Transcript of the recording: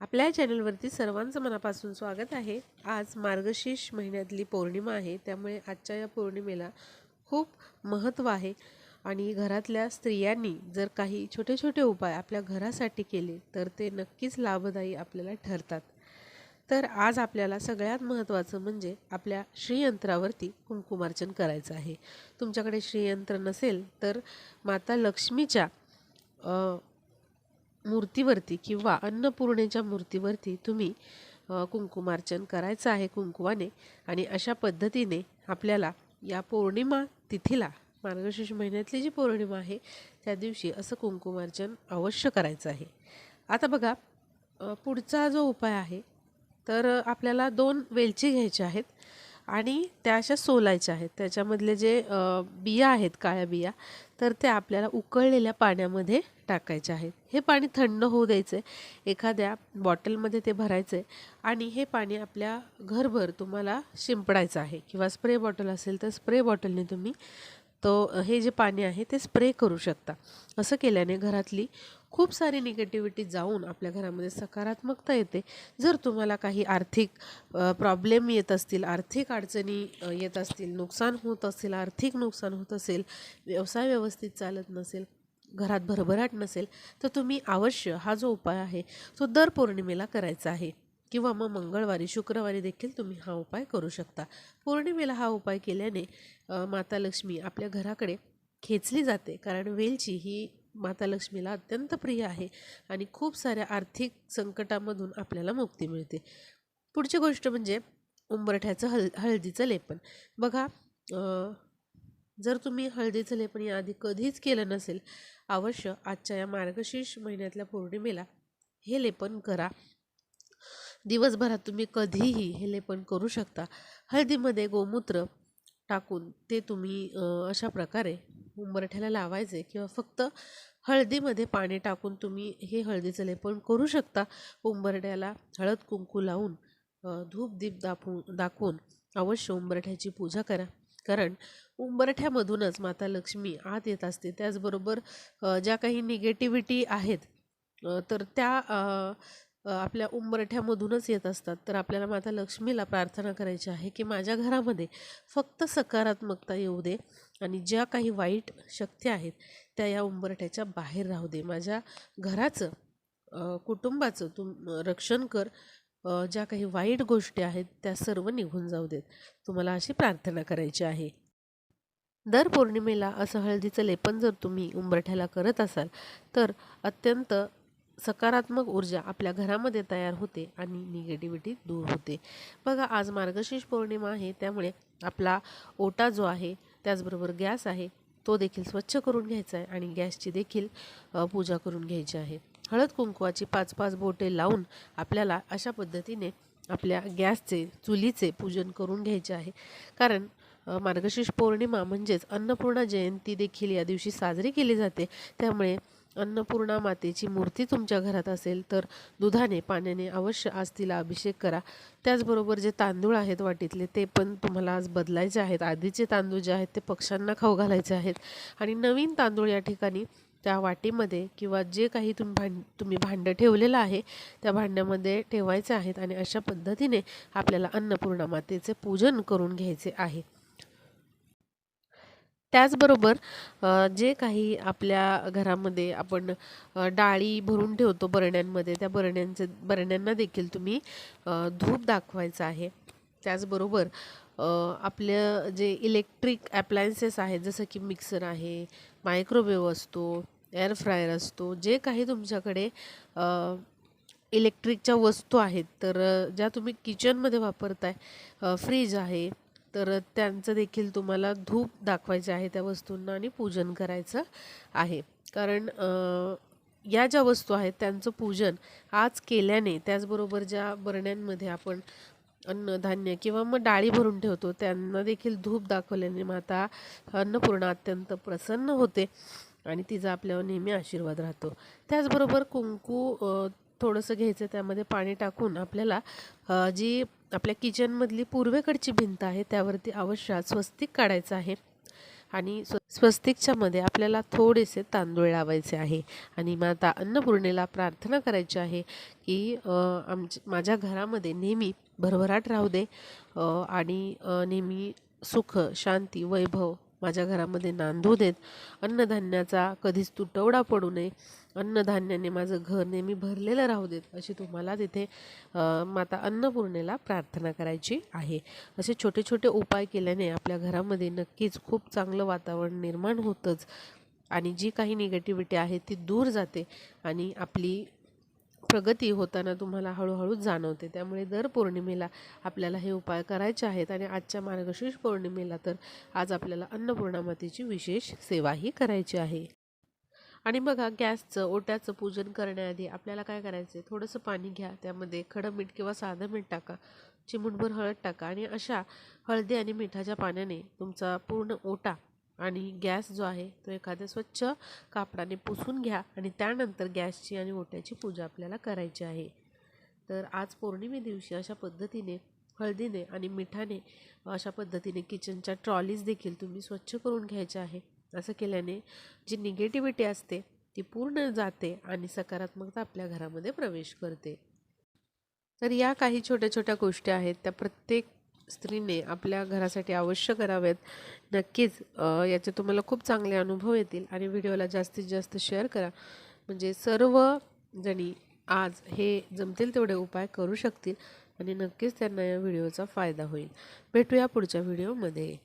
आपल्या चॅनलवरती सर्वांचं मनापासून स्वागत आहे. आज मार्गशीर्ष महिन्यातली पौर्णिमा आहे. त्यामुळे आजच्या या पौर्णिमेला खूप महत्त्व आहे. आणि घरातल्या स्त्रियांनी जर काही छोटे छोटे उपाय आपल्या घरासाठी केले तर ते नक्कीच लाभदायी आपल्याला ठरतात. तर आज आपल्याला सगळ्यात महत्त्वाचं म्हणजे आपल्या श्रीयंत्रावरती कुंकुमार्चन करायचं आहे. तुमच्याकडे श्रीयंत्र नसेल तर माता लक्ष्मीच्या मूर्तीवरती किंवा अन्नपूर्णेच्या मूर्तीवरती तुम्ही कुंकुमार्चन करायचं आहे कुंकुवाने आणि अशा पद्धतीने आपल्याला या पौर्णिमा तिथीला मार्गशीर्ष महिन्यातली जी पौर्णिमा आहे त्या दिवशी असं कुंकुमार्चन अवश्य करायचं आहे. आता बघा पुढचा जो उपाय आहे तर आपल्याला दोन वेलची घ्यायच्या आहेत आणि त्या अशा सोलायच्या आहेत. त्याच्यामधले जे बिया आहेत काळ्या बिया तर ते आपल्याला उकळलेल्या पाण्यामध्ये टाकायचे आहेत हे पाणी थंड होऊ द्यायचं. आहे एखाद्या बॉटलमध्ये ते भरायचं आहे आणि हे पाणी आपल्या घरभर तुम्हाला शिंपडायचं आहे किंवा स्प्रे बॉटल असेल तर स्प्रे बॉटलने तुम्ही तो हे जे पाणी आहे ते स्प्रे करू शकता. असं केल्याने घरातली खूप सारी निगेटिव्हिटी जाऊन आपल्या घरामध्ये सकारात्मकता येते. जर तुम्हाला काही आर्थिक प्रॉब्लेम येत असतील आर्थिक अडचणी येत असतील नुकसान होत असेल आर्थिक नुकसान होत असेल व्यवसाय व्यवस्थित चालत नसेल घरात भरभराट नसेल तर तुम्ही अवश्य हा जो उपाय आहे तो दर पौर्णिमेला करायचा आहे. किंवा मग मंगळवारी शुक्रवारी देखील तुम्ही हा उपाय करू शकता. पौर्णिमेला हा उपाय केल्याने माता लक्ष्मी आपल्या घराकडे खेचली जाते. कारण वेलची ही माता लक्ष्मीला अत्यंत प्रिय आहे आणि खूप साऱ्या आर्थिक संकटामधून आपल्याला मुक्ती मिळते. पुढची गोष्ट म्हणजे उंबरठ्याचं हल हळदीचं लेपन. बघा जर तुम्ही हळदीचं लेपन याआधी कधीच केलं नसेल अवश्य आजच्या या मार्गशीर्ष महिन्यातल्या पौर्णिमेला हे लेपन करा. दिवसभरात तुम्ही कधीही हे लेपन करू शकता. हळदीमध्ये गोमूत्र टाकून ते तुम्ही अशा प्रकारे उंबरठ्याला लावायचे किंवा फक्त हळदीमध्ये पाणी टाकून तुम्ही हे हळदीचं लेपन करू शकता. उंबरठ्याला हळद कुंकू लावून धूप दीप दाखवून दाखवून अवश्य उंबरठ्याची पूजा करा. कारण उंबरठ्यामधूनच माता लक्ष्मी आत येत असते. त्याचबरोबर ज्या काही निगेटिव्हिटी आहेत तर त्या आपल्या उंबरठ्यामधूनच येत असतात. तर आपल्याला माता लक्ष्मीला प्रार्थना करायची आहे की माझ्या घरामध्ये फक्त सकारात्मकता येऊ दे आणि ज्या काही वाईट शक्ती आहेत त्या या उंबरठ्याच्या बाहेर राहू दे. माझ्या घराचं कुटुंबाचं तुम रक्षण कर. ज्या काही वाईट गोष्टी आहेत त्या सर्व निघून जाऊ देत. तुम्हाला अशी प्रार्थना करायची आहे. दर पौर्णिमेला असं हळदीचं लेपन जर तुम्ही उंबरठ्याला करत असाल तर अत्यंत सकारात्मक ऊर्जा आपल्या घरामध्ये तयार होते आणि निगेटिव्हिटी दूर होते. बघा आज मार्गशीर्ष पौर्णिमा आहे त्यामुळे आपला ओटा जो आहे त्याचबरोबर गॅस आहे तो देखील स्वच्छ करून घ्यायचा आहे आणि गॅसची देखील पूजा करून घ्यायची आहे. हळद कुंकवाची पाच पाच बोटे लावून आपल्याला अशा पद्धतीने आपल्या गॅसचे चुलीचे पूजन करून घ्यायचे आहे. कारण मार्गशीर्ष पौर्णिमा म्हणजेच अन्नपूर्णा जयंती देखील या दिवशी साजरी केली जाते. त्यामुळे अन्नपूर्णा मातेची मूर्ती तुमच्या घरात असेल तर दुधाने पाण्याने अवश्य आज तिला अभिषेक करा. त्याचबरोबर जे तांदूळ आहेत वाटीतले ते पण तुम्हाला आज बदलायचे आहेत. आधीचे तांदूळ जे आहेत ते पक्ष्यांना खाऊ घालायचे आहेत. आणि नवीन तांदूळ या ठिकाणी त्या वाटीमध्ये किंवा जे काही तुम्ही भांड तुम्ही भांडं ठेवलेलं आहे त्या भांड्यामध्ये ठेवायचे आहेत आणि अशा पद्धतीने आपल्याला अन्नपूर्णा मातेचे पूजन करून घ्यायचे आहे. त्याचबरोबर जे काही आपल्या घरामध्ये आपण डाळी भरून ठेवतो बरण्यांमध्ये त्या बरण्यांचे बरण्यांना देखील तुम्ही धूप दाखवायचं आहे. त्याचबरोबर आपलं जे इलेक्ट्रिक ॲप्लायन्सेस आहेत जसं की मिक्सर आहे मायक्रोवेव्ह असतो एअर फ्रायर असतो जे काही तुमच्याकडे इलेक्ट्रिकच्या वस्तू आहेत तर ज्या तुम्ही किचनमध्ये वापरताय फ्रीज आहे तर त्यांचं देखील तुम्हाला धूप दाखवायचे आहे त्या वस्तूंना आणि पूजन करायचं आहे. कारण या ज्या वस्तू आहेत त्यांचं पूजन आज केल्याने त्याचबरोबर ज्या बरण्यांमध्ये आपण अन्नधान्य किंवा मग डाळी भरून ठेवतो त्यांना देखील धूप दाखवल्याने माता अन्नपूर्णा अत्यंत प्रसन्न होते आणि तिचा आपल्यावर नेहमी आशीर्वाद राहतो. त्याचबरोबर कुंकू थोडंसं घ्यायचं त्यामध्ये पाणी टाकून आपल्याला जी आपल्या किचनमधली पूर्वेकडची भिंत आहे त्यावरती अवश्य स्वस्तिक काढायचं आहे. आणि स्व स्वस्तिकच्यामध्ये आपल्याला थोडेसे तांदूळ लावायचे आहे. आणि माता अन्नपूर्णेला प्रार्थना करायची आहे की आमच्या माझ्या घरामध्ये नेहमी भरभराट राहू दे आणि नेहमी सुख शांती वैभव माझ्या घरामध्ये नांदू देत. अन्नधान्याचा कधीच तुटवडा पडू नये. अन्नधान्याने माझं घर नेहमी भरलेलं राहू देत अशी तुम्हाला तिथे माता अन्नपूर्णेला प्रार्थना करायची आहे. असे छोटे छोटे उपाय केल्याने आपल्या घरामध्ये नक्कीच खूप चांगलं वातावरण निर्माण होतंच आणि जी काही निगेटिव्हिटी आहे ती दूर जाते आणि आपली प्रगती होताना तुम्हाला हळूहळू जाणवते. त्यामुळे दर पौर्णिमेला आपल्याला हे उपाय करायचे आहेत आणि आजच्या मार्गशीर्ष पौर्णिमेला तर आज आपल्याला अन्नपूर्णा मातेची विशेष सेवाही करायची आहे. आणि बघा गॅसचं ओट्याचं पूजन करण्याआधी आपल्याला काय करायचं आहे थोडंसं पाणी घ्या त्यामध्ये खडं मीठ किंवा साधं मीठ टाका. चिमूटभर हळद टाका आणि अशा हळदी आणि मिठाच्या पाण्याने तुमचा पूर्ण ओटा आणि गॅस जो आहे तो एखाद्या स्वच्छ कापडाने पुसून घ्या आणि त्यानंतर गॅसची आणि ओट्याची पूजा आपल्याला करायची आहे. तर आज पौर्णिमे दिवशी अशा पद्धतीने हळदीने आणि मिठाने अशा पद्धतीने किचनच्या ट्रॉलीज देखील तुम्ही स्वच्छ करून घ्यायच्या आहे. असं केल्याने जी निगेटिव्हिटी असते ती पूर्ण जाते आणि सकारात्मकता आपल्या घरामध्ये प्रवेश करते. तर या काही छोट्या छोट्या गोष्टी आहेत त्या प्रत्येक स्त्रीने आपल्या घरासाठी अवश्य कराव्यात. नक्कीच याचे तुम्हाला खूप चांगले अनुभव येतील आणि व्हिडिओला जास्तीत जास्त शेअर करा. म्हणजे सर्व जणी आज हे जमतील तेवढे उपाय करू शकतील आणि नक्कीच त्यांना या व्हिडिओचा फायदा होईल. भेटूया पुढच्या व्हिडिओमध्ये.